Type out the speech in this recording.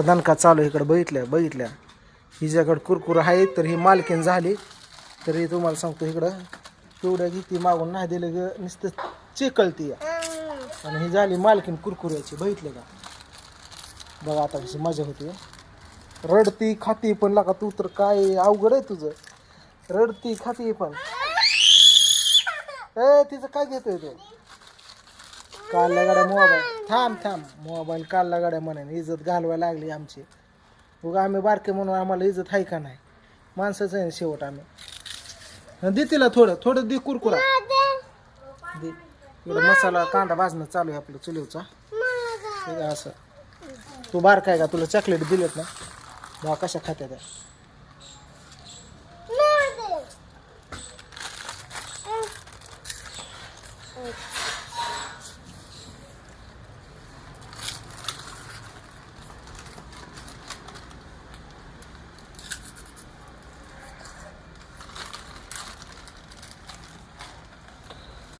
दणका चालू आहे इकडं बघितल्या बघितल्या. हिच्याकडं कुरकुर आहे तर ही मालकीन झाली. तरी तुम्हाला सांगतो इकडं. तेवढ्या किती मागून नाही दिलं ग नुसतं चिकळती आणि ही झाली मालकीन कुरकुऱ्याची बघितले का? बघा आता कशी मजा होती. रडती खाती पण लागा तू तर काय अवघड आहे तुझं. रडती खाती पण. ए तिचं काय घेतोय तू? काल गाड्या मोबाईल. थांब थांब. मोबाईल काल गाड्या म्हणे इज्जत घालवायला लागली आमची. उगा आम्ही बारके म्हणून आम्हाला इज्जत आहे का नाही? माणसाचं आहे शेवट आम्ही. दे तिला थोडं थोडं दे कुरकुरा. दे. मसाला कांदा भाजणं चालू आहे आपलं चुलीवचा असं. तू बारका आहे का? तुला चॉकलेट दिलेत ना? बा कशा खात्या त्या